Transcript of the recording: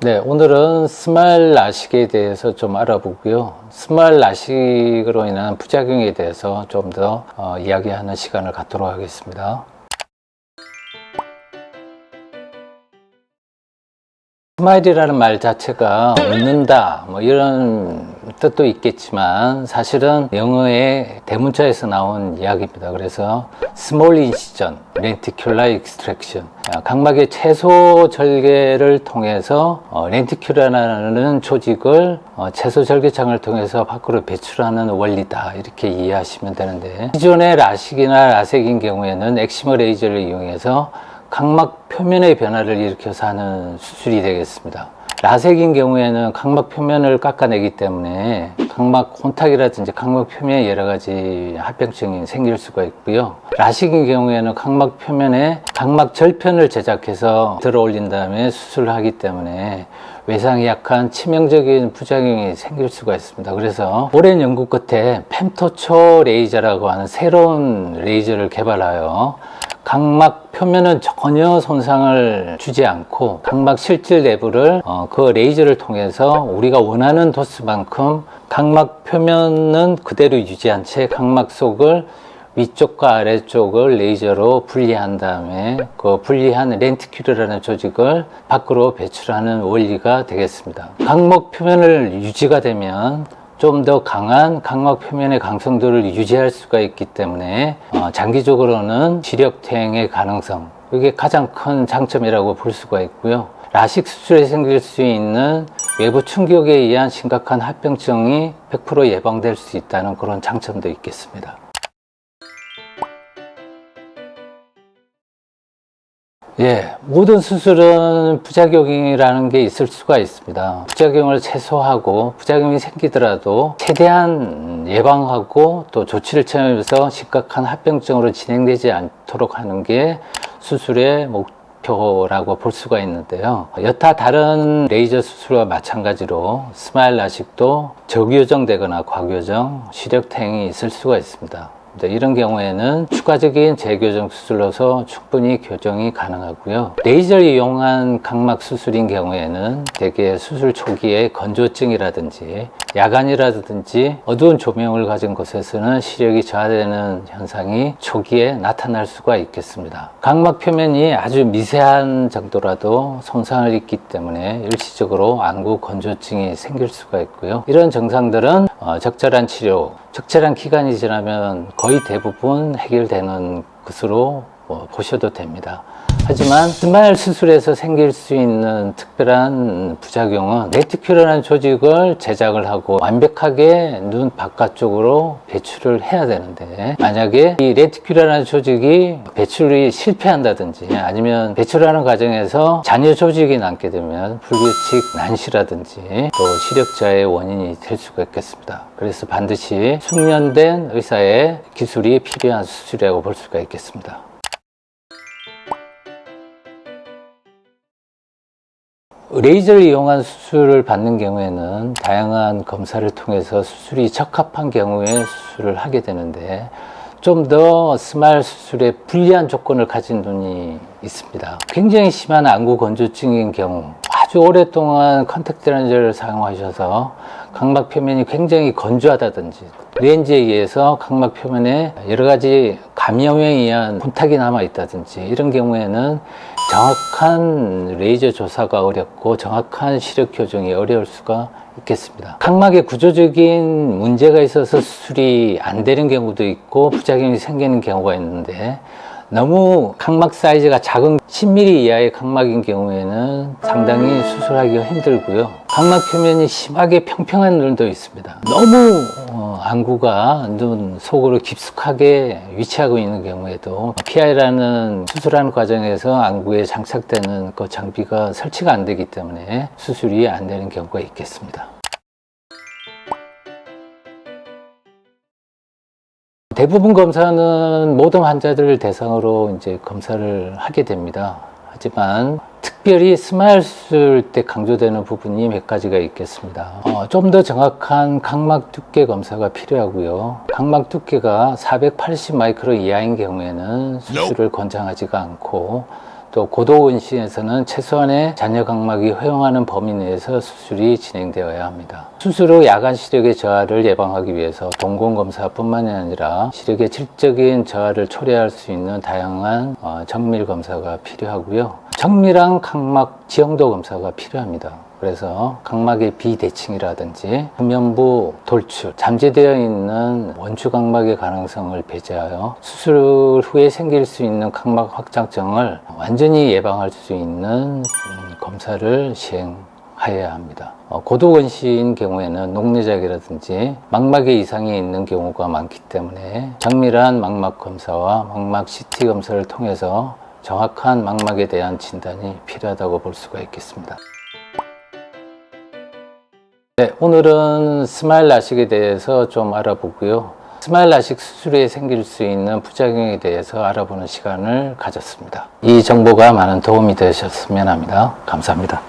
네, 오늘은 스마일 라식에 대해서 좀 알아보고요. 스마일 라식으로 인한 부작용에 대해서 좀더 어, 이야기하는 시간을 갖도록 하겠습니다. 스마일이라는 말 자체가 웃는다 뭐 이런 뜻도 있겠지만 사실은 영어의 대문자에서 나온 이야기입니다. 그래서 incision, lenticular extraction 아, 각막의 채소 절개를 통해서 어, 렌티큘라라는 조직을 어, 채소 절개창을 통해서 밖으로 배출하는 원리다 이렇게 이해하시면 되는데 기존의 라식이나 라섹인 경우에는 엑시머 레이저를 이용해서 각막 표면의 변화를 일으켜서 하는 수술이 되겠습니다. 라섹인 경우에는 각막 표면을 깎아내기 때문에 각막 혼탁이라든지 각막 표면에 여러 가지 합병증이 생길 수가 있고요. 라식인 경우에는 각막 표면에 각막 절편을 제작해서 들어 올린 다음에 수술을 하기 때문에 외상이 약한 치명적인 부작용이 생길 수가 있습니다. 그래서 오랜 연구 끝에 펜토초 레이저라고 하는 새로운 레이저를 개발하여 각막 표면은 전혀 손상을 주지 않고 각막 실질 내부를 어, 그 레이저를 통해서 우리가 원하는 도수만큼 각막 표면은 그대로 유지한 채 각막 속을 위쪽과 아래쪽을 레이저로 분리한 다음에 그 분리한 렌티큘러라는 조직을 밖으로 배출하는 원리가 되겠습니다. 각막 표면을 유지가 되면 좀 더 강한 각막 표면의 강성도를 유지할 수가 있기 때문에 어, 장기적으로는 지력퇴행의 가능성 이게 가장 큰 장점이라고 볼 수가 있고요. 라식 수술에 생길 수 있는 외부 충격에 의한 심각한 합병증이 100% 예방될 수 있다는 그런 장점도 있겠습니다. 예, 모든 수술은 부작용이라는 게 있을 수가 있습니다. 부작용을 최소화하고 부작용이 생기더라도 최대한 예방하고 또 조치를 취하면서 심각한 합병증으로 진행되지 않도록 하는 게 수술의 목표라고 볼 수가 있는데요. 여타 다른 레이저 수술과 마찬가지로 스마일 라식도 저교정되거나 과교정, 시력퇴행이 있을 수가 있습니다. 이제 이런 경우에는 추가적인 재교정 수술로서 충분히 교정이 가능하고요. 레이저를 이용한 각막 수술인 경우에는 대개 수술 초기에 건조증이라든지 야간이라든지 어두운 조명을 가진 곳에서는 시력이 저하되는 현상이 초기에 나타날 수가 있겠습니다. 각막 표면이 아주 미세한 정도라도 손상을 입기 때문에 일시적으로 안구 건조증이 생길 수가 있고요. 이런 증상들은 어, 적절한 치료, 적절한 기간이 지나면 거의 대부분 해결되는 것으로 뭐 보셔도 됩니다. 하지만 스마일 수술에서 생길 수 있는 특별한 부작용은 레티큘러라는 조직을 제작을 하고 완벽하게 눈 바깥쪽으로 배출을 해야 되는데 만약에 이 레티큘러라는 조직이 배출이 실패한다든지 아니면 배출하는 과정에서 잔여 조직이 남게 되면 불규칙 난시라든지 또 시력저하의 원인이 될 수가 있겠습니다. 그래서 반드시 숙련된 의사의 기술이 필요한 수술이라고 볼 수가 있겠습니다. 레이저를 이용한 수술을 받는 경우에는 다양한 검사를 통해서 수술이 적합한 경우에 수술을 하게 되는데 좀 더 스마일 수술에 불리한 조건을 가진 분이 있습니다. 굉장히 심한 안구 건조증인 경우 아주 오랫동안 컨택트 렌즈를 사용하셔서 각막 표면이 굉장히 건조하다든지 렌즈에 의해서 각막 표면에 여러 가지 감염에 의한 혼탁이 남아 있다든지 이런 경우에는 정확한 레이저 조사가 어렵고 정확한 시력 교정이 어려울 수가 있겠습니다. 각막에 구조적인 문제가 있어서 수술이 안 되는 경우도 있고 부작용이 생기는 경우가 있는데 너무 각막 사이즈가 작은 10mm 이하의 각막인 경우에는 상당히 수술하기가 힘들고요. 각막 표면이 심하게 평평한 눈도 있습니다. 너무 어, 안구가 눈 속으로 깊숙하게 위치하고 있는 경우에도 PI라는 수술하는 과정에서 안구에 장착되는 그 장비가 설치가 안 되기 때문에 수술이 안 되는 경우가 있겠습니다. 대부분 검사는 모든 환자들을 대상으로 이제 검사를 하게 됩니다. 하지만 특별히 스마일 수술 때 강조되는 부분이 몇 가지가 있겠습니다. 어, 좀 더 정확한 각막 두께 검사가 필요하고요. 각막 두께가 480 마이크로 이하인 경우에는 수술을 권장하지가 않고 또또 고도원시에서는 최소한의 잔여 각막이 허용하는 범위 내에서 수술이 진행되어야 합니다. 수술 후 야간 시력의 저하를 예방하기 위해서 동공 검사뿐만이 아니라 시력의 질적인 저하를 초래할 수 있는 다양한 어, 정밀 검사가 필요하고요. 정밀한 각막 지형도 검사가 필요합니다. 그래서 각막의 비대칭이라든지 표면부 돌출, 잠재되어 있는 원추 각막의 가능성을 배제하여 수술 후에 생길 수 있는 각막 확장증을 완전히 예방할 수 있는 음, 검사를 시행하여야 합니다. 어, 고도건시인 경우에는 녹내작이라든지 망막에 이상이 있는 경우가 많기 때문에 정밀한 망막 검사와 망막 CT 검사를 통해서 정확한 망막에 대한 진단이 필요하다고 볼 수가 있겠습니다. 네, 오늘은 스마일 라식에 대해서 좀 알아보고요. 스마일 라식 수술에 생길 수 있는 부작용에 대해서 알아보는 시간을 가졌습니다. 이 정보가 많은 도움이 되셨으면 합니다. 감사합니다.